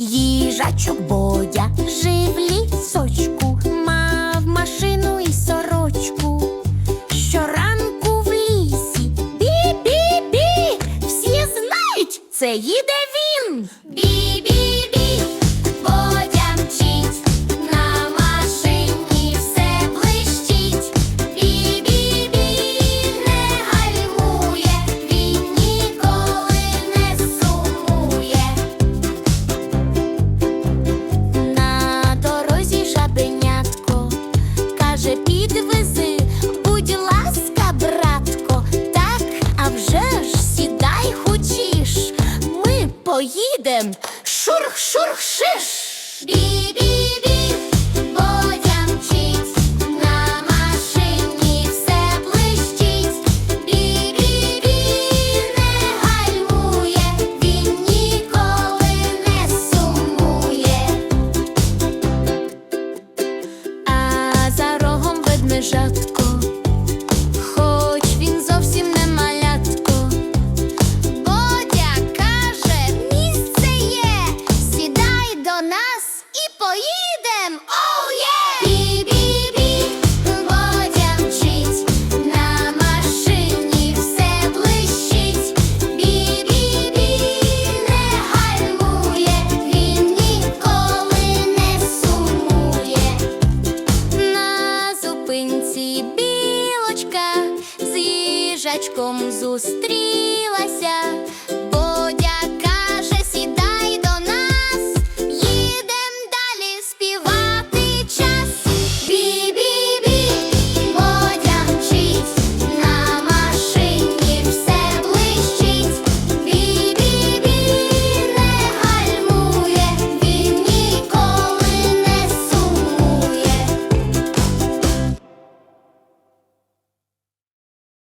Їжачок Бодя жив в лісочку, мав машину і сорочку. Щоранку в лісі бі-бі-бі, всі знають, це їде він. Бі-бі-бі, поїдем шурх-шурх-шиш. Бі-бі-бі, Бодя мчить, на машині все блищить. Бі-бі-бі, не гальмує, він ніколи не сумує. А за рогом ведмежатко, поїдем. Оу є! Бі-бі-бі, Бодя мчить, на машині все блищить. Бі-бі-бі, не гальмує, він ніколи не сумує. На зупинці білочка з їжачком зустрілася.